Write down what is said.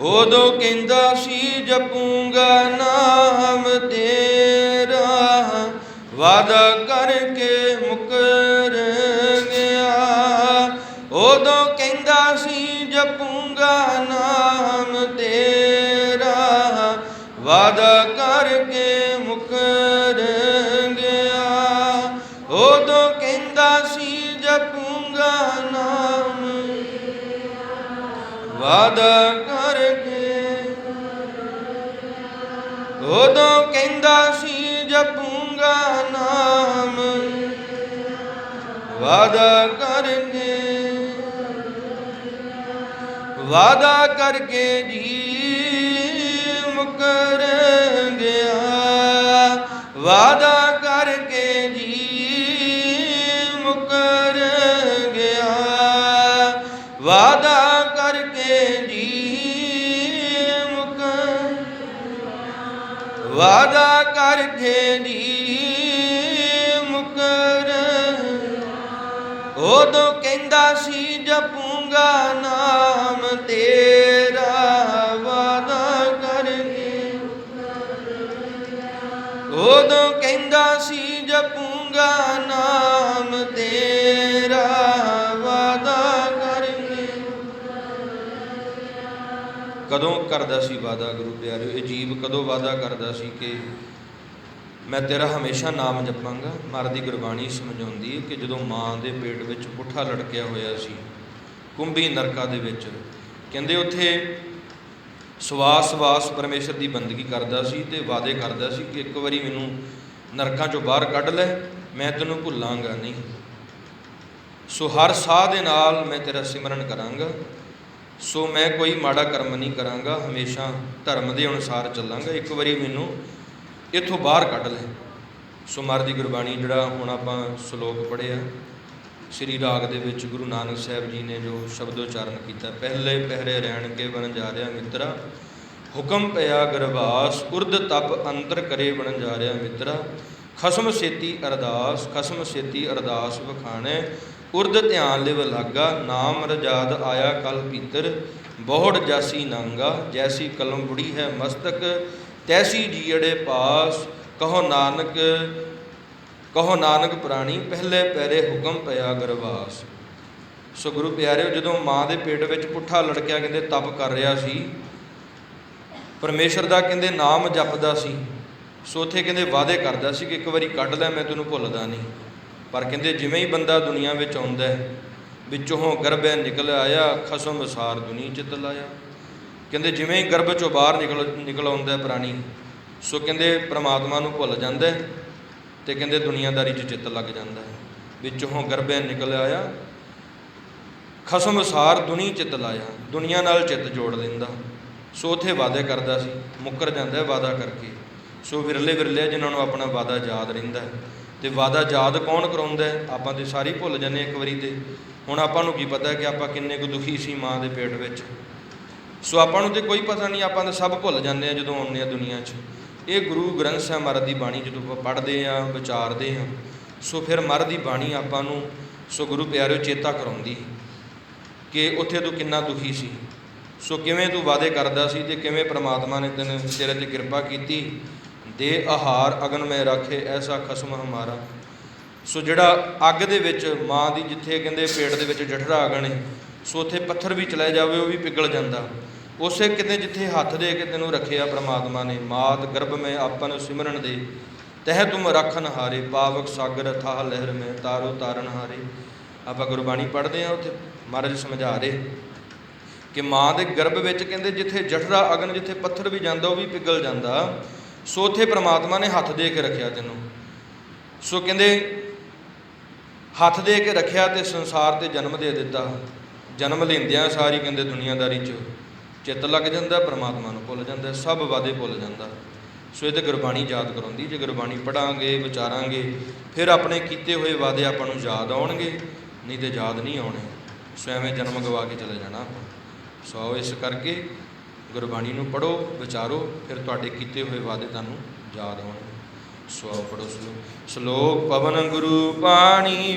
ਉਦੋਂ ਕਹਿੰਦਾ ਸੀ, ਜਪੂੰਗਾ ਨਾਮ ਤੇਰਾ। ਵਾਦਾ ਕਰਕੇ ਮੁਕਰ ਗਿਆ। ਉਦੋਂ ਕਹਿੰਦਾ ਸੀ, ਜਪੂੰਗਾ ਨਾਮ ਤੇਰਾ। ਵਾਦਾ ਕਰਕੇ ਮੁਕਰ ਗਿਆ। ਉਦੋਂ ਕਹਿੰਦਾ ਸੀ, ਜਪੂੰਗਾ ਨਾਮ ਵਾਦਾ ਉਦੋਂ ਕਹਿੰਦਾ ਸੀ ਜਪੂੰਗਾ ਨਾਮ। ਵਾਦਾ ਕਰਕੇ ਵਾਦਾ ਕਰਕੇ ਜੀ ਮੁਕਰ ਗਿਆ ਵਾਦਾ ਵਾਦਾ ਕਰ ਜੀ ਮੁਕਰ। ਉਦੋਂ ਕਹਿੰਦਾ ਸੀ, ਜਪੂੰਗਾ ਨਾਮ ਤੇਰਾ, ਵਾਦਾ ਕਰ ਕਰਕੇ। ਉਦੋਂ ਕਹਿੰਦਾ ਸੀ, ਜਪੂੰਗਾ ਨਾਮ ਕਦੋਂ ਕਰਦਾ ਸੀ ਵਾਦਾ ਗੁਰੂ ਪਿਆਰਿਓ? ਇਹ ਜੀਵ ਕਦੋਂ ਵਾਦਾ ਕਰਦਾ ਸੀ ਕਿ ਮੈਂ ਤੇਰਾ ਹਮੇਸ਼ਾ ਨਾਮ ਜਪਾਂਗਾ? ਮਰ ਦੀ ਗੁਰਬਾਣੀ ਸਮਝਾਉਂਦੀ ਹੈ ਕਿ ਜਦੋਂ ਮਾਂ ਦੇ ਪੇਟ ਵਿੱਚ ਪੁੱਠਾ ਲੜਕਿਆ ਹੋਇਆ ਸੀ, ਕੁੰਭੀ ਨਰਕਾ ਦੇ ਵਿੱਚ, ਕਹਿੰਦੇ ਉੱਥੇ ਸਵਾਸ ਵਾਸ ਪਰਮੇਸ਼ਰ ਦੀ ਬੰਦਗੀ ਕਰਦਾ ਸੀ ਤੇ ਵਾਅਦੇ ਕਰਦਾ ਸੀ ਕਿ ਇੱਕ ਵਾਰੀ ਮੈਨੂੰ ਨਰਕਾਂ ਚੋਂ ਬਾਹਰ ਕੱਢ ਲੈ, ਮੈਂ ਤੈਨੂੰ ਭੁੱਲਾਂਗਾ ਨਹੀਂ। ਸੋ ਹਰ ਸਾਹ ਦੇ ਨਾਲ ਮੈਂ ਤੇਰਾ ਸਿਮਰਨ ਕਰਾਂਗਾ। ਸੋ ਮੈਂ ਕੋਈ ਮਾੜਾ ਕਰਮ ਨਹੀਂ ਕਰਾਂਗਾ, ਹਮੇਸ਼ਾ ਧਰਮ ਦੇ ਅਨੁਸਾਰ ਚੱਲਾਂਗਾ। ਇੱਕ ਵਾਰੀ ਮੈਨੂੰ ਇੱਥੋਂ ਬਾਹਰ ਕੱਢ ਲੈ। ਸੋ ਮਰ ਦੀ ਗੁਰਬਾਣੀ ਜਿਹੜਾ ਹੁਣ ਆਪਾਂ ਸ਼ਲੋਕ ਪੜ੍ਹਿਆ ਸ੍ਰੀ ਰਾਗ ਦੇ ਵਿੱਚ ਗੁਰੂ ਨਾਨਕ ਸਾਹਿਬ ਜੀ ਨੇ ਜੋ ਸ਼ਬਦੋਚਾਰਨ ਕੀਤਾ, ਪਹਿਲੇ ਪਹਿਰੇ ਰਹਿਣ ਕੇ ਬਨ ਜਾ ਰਿਆ ਮਿੱਤਰਾ, ਹੁਕਮ ਪਿਆ ਗਰਵਾਸ ਉਰਦ ਤਪ ਅੰਤਰ ਕਰੇ ਬਨ ਜਾ ਰਿਆ ਮਿੱਤਰਾ, ਖਸਮ ਸੇਤੀ ਅਰਦਾਸ, ਖਸਮ ਸੇਤੀ ਅਰਦਾਸ ਵਖਾਣੇ ਉਰਦ ਧਿਆਨ ਲਿਵ ਲਾਗਾ, ਨਾਮ ਰਜਾਦ ਆਇਆ ਕਲ ਭੀਤਰ, ਬਹੁੜ ਜਾਸੀ ਨਾਂਗਾ, ਜੈਸੀ ਕਲਮ ਬੁੜੀ ਹੈ ਮਸਤਕ, ਤੈਸੀ ਜੀੜੇ ਪਾਸ, ਕਹੋ ਨਾਨਕ ਕਹੋ ਨਾਨਕ ਪ੍ਰਾਣੀ, ਪਹਿਲੇ ਪੈਰੇ ਹੁਕਮ ਪਿਆ ਗਰਵਾਸ। ਸੋ ਗੁਰੂ ਪਿਆਰਿਓ, ਜਦੋਂ ਮਾਂ ਦੇ ਪੇਟ ਵਿੱਚ ਪੁੱਠਾ ਲੜਕਿਆ ਕਹਿੰਦੇ ਤਪ ਕਰ ਰਿਹਾ ਸੀ, ਪਰਮੇਸ਼ਰ ਦਾ ਕਹਿੰਦੇ ਨਾਮ ਜਪਦਾ ਸੀ, ਸੋ ਉੱਥੇ ਕਹਿੰਦੇ ਵਾਅਦੇ ਕਰਦਾ ਸੀ ਕਿ ਇੱਕ ਵਾਰੀ ਕੱਢ ਲੈ, ਮੈਂ ਤੈਨੂੰ ਭੁੱਲਦਾ ਨਹੀਂ। ਪਰ ਕਹਿੰਦੇ ਜਿਵੇਂ ਹੀ ਬੰਦਾ ਦੁਨੀਆ ਵਿੱਚ ਆਉਂਦਾ ਹੈ, ਵਿੱਚੋਂ ਗਰਭੈ ਨਿਕਲ ਆਇਆ, ਖਸਮ ਸਾਰ ਦੁਨੀ ਚਿਤ ਲਾਇਆ। ਕਹਿੰਦੇ ਜਿਵੇਂ ਹੀ ਗਰਭ ਚੋਂ ਬਾਹਰ ਨਿਕਲ ਨਿਕਲ ਆਉਂਦਾ ਹੈ ਪ੍ਰਾਣੀ, ਸੋ ਕਹਿੰਦੇ ਪ੍ਰਮਾਤਮਾ ਨੂੰ ਭੁੱਲ ਜਾਂਦਾ ਹੈ ਤੇ ਕਹਿੰਦੇ ਦੁਨੀਆਦਾਰੀ 'ਚ ਚਿੱਤ ਲੱਗ ਜਾਂਦਾ ਹੈ। ਵਿੱਚੋਂ ਗਰਭੈ ਨਿਕਲ ਆਇਆ, ਖਸਮ ਵਸਾਰ ਦੁਨੀ ਚਿੱਤ ਲਾਇਆ, ਦੁਨੀਆ ਨਾਲ ਚਿੱਤ ਜੋੜ ਲੈਂਦਾ। ਸੋ ਉਥੇ ਵਾਅਦੇ ਕਰਦਾ ਸੀ, ਮੁੱਕਰ ਜਾਂਦਾ ਹੈ ਵਾਅਦਾ ਕਰਕੇ। ਸੋ ਵਿਰਲੇ ਵਿਰਲੇ ਜਿਨ੍ਹਾਂ ਨੂੰ ਆਪਣਾ ਵਾਅਦਾ ਯਾਦ ਰਹਿੰਦਾ ਹੈ। ਤੇ ਵਾਅਦਾ ਯਾਦ ਕੌਣ ਕਰਾਉਂਦਾ ਆਪਾਂ ਤੇ ਸਾਰੀ ਭੁੱਲ ਜਾਂਦੇ ਇੱਕ ਵਾਰੀ ਤੇ। ਹੁਣ ਆਪਾਂ ਨੂੰ ਕੀ ਪਤਾ ਕਿ ਆਪਾਂ ਕਿੰਨੇ ਕੁ ਦੁਖੀ ਸੀ ਮਾਂ ਦੇ ਪੇਟ ਵਿੱਚ? ਸੋ ਆਪਾਂ ਨੂੰ ਤੇ ਕੋਈ ਪਤਾ ਨਹੀਂ, ਆਪਾਂ ਤਾਂ ਸਭ ਭੁੱਲ ਜਾਂਦੇ ਆ ਜਦੋਂ ਆਉਂਦੇ ਆ ਦੁਨੀਆ 'ਚ। ਇਹ ਗੁਰੂ ਗ੍ਰੰਥ ਸਾਹਿਬ ਮਹਾਰਾਜ ਦੀ ਬਾਣੀ ਜਦੋਂ ਆਪਾਂ ਪੜ੍ਹਦੇ ਆ ਵਿਚਾਰਦੇ ਆ ਸੋ ਫਿਰ ਮਹਾਰਾਜ ਦੀ ਬਾਣੀ ਆਪਾਂ ਨੂੰ ਸੋ ਗੁਰੂ ਪਿਆਰਿਓ ਚੇਤਾ ਕਰਾਉਂਦੀ ਕਿ ਉੱਥੇ ਤੂੰ ਕਿੰਨਾ ਦੁਖੀ ਸੀ। ਸੋ ਕਿਵੇਂ ਤੂੰ ਵਾਅਦੇ ਕਰਦਾ ਸੀ ਤੇ ਕਿਵੇਂ ਪ੍ਰਮਾਤਮਾ ਨੇ ਤੈਨੂੰ ਤੇਰੇ ਤੇ ਕਿਰਪਾ ਕੀਤੀ ਦੇ ਆਹਾਰ ਅਗਨ ਮੈਂ ਰੱਖੇ, ਐਸਾ ਖਸਮ ਹਮਾਰਾ। ਸੋ ਜਿਹੜਾ ਅੱਗ ਦੇ ਵਿੱਚ, ਮਾਂ ਦੀ ਜਿੱਥੇ ਕਹਿੰਦੇ ਪੇਟ ਦੇ ਵਿੱਚ ਜਠਰਾ ਅਗਨ ਹੈ ਸੋ ਉੱਥੇ ਪੱਥਰ ਵੀ ਚਲੇ ਜਾਵੇ, ਉਹ ਵੀ ਪਿਘਲ ਜਾਂਦਾ। ਉਸੇ ਕਿਤੇ ਜਿੱਥੇ ਹੱਥ ਦੇ ਕੇ ਤੈਨੂੰ ਰੱਖਿਆ ਪ੍ਰਮਾਤਮਾ ਨੇ, ਮਾਤ ਗਰਭ ਮੈਂ ਆਪਨ ਸਿਮਰਨ ਦੇ। ਤਹਿ ਤੁਮ ਰੱਖਨ ਹਾਰੇ, ਪਾਵਕ ਸਾਗਰ ਥਾਹ ਲਹਿਰ ਮੈਂ ਤਾਰੋ ਤਾਰਨ ਹਾਰੇ। ਆਪਾਂ ਗੁਰਬਾਣੀ ਪੜ੍ਹਦੇ ਆ ਉੱਥੇ, ਮਹਾਰਾਜ ਸਮਝਾ ਰਹੇ। ਕਿ ਮਾਂ ਦੇ ਗਰਭ ਵਿੱਚ ਕਹਿੰਦੇ ਜਿੱਥੇ ਜਠਰਾ ਅਗਨ, ਜਿੱਥੇ ਪੱਥਰ ਵੀ ਜਾਂਦਾ, ਉਹ ਵੀ ਪਿਘਲ ਜਾਂਦਾ। ਸੋ ਉੱਥੇ ਪ੍ਰਮਾਤਮਾ ਨੇ ਹੱਥ ਦੇ ਕੇ ਰੱਖਿਆ ਤੈਨੂੰ। ਸੋ ਕਹਿੰਦੇ, ਹੱਥ ਦੇ ਕੇ ਰੱਖਿਆ ਤੇ ਸੰਸਾਰ ਤੇ ਜਨਮ ਦੇ ਦਿੱਤਾ। ਜਨਮ ਲੈਂਦਿਆਂ ਸਾਰੀ ਕਹਿੰਦੇ ਦੁਨੀਆਦਾਰੀ 'ਚ ਚਿੱਤ ਲੱਗ ਜਾਂਦਾ, ਪ੍ਰਮਾਤਮਾ ਨੂੰ ਭੁੱਲ ਜਾਂਦਾ, ਸਭ ਵਾਦੇ ਭੁੱਲ ਜਾਂਦਾ। ਸੋ ਇਹ ਤੇ ਗੁਰਬਾਣੀ ਯਾਦ ਕਰਾਉਂਦੀ, ਜੇ ਗੁਰਬਾਣੀ ਪੜਾਂਗੇ, ਵਿਚਾਰਾਂਗੇ, ਫਿਰ ਆਪਣੇ ਕੀਤੇ ਹੋਏ ਵਾਦੇ ਆਪਾਂ ਨੂੰ ਯਾਦ ਆਉਣਗੇ, ਨਹੀਂ ਤੇ ਯਾਦ ਨਹੀਂ ਆਉਣੇ। ਸੋ ਐਵੇਂ ਜਨਮ ਗਵਾ ਕੇ ਚਲੇ ਜਾਣਾ ਆਪਾਂ। ਸੋ ਇਸ ਕਰਕੇ ਗੁਰਬਾਣੀ ਨੂੰ ਪੜੋ ਵਿਚਾਰੋ, ਫਿਰ ਤੁਹਾਡੇ ਕੀਤੇ ਹੋਏ ਵਾਅਦੇ ਤੁਹਾਨੂੰ ਯਾਦ ਆਉਣਗੇ। ਸੋ ਆਓ ਪੜੋ ਸ਼ਲੋਕ। ਸ਼ਲੋਕ ਪਵਨ ਗੁਰੂ ਪਾਣੀ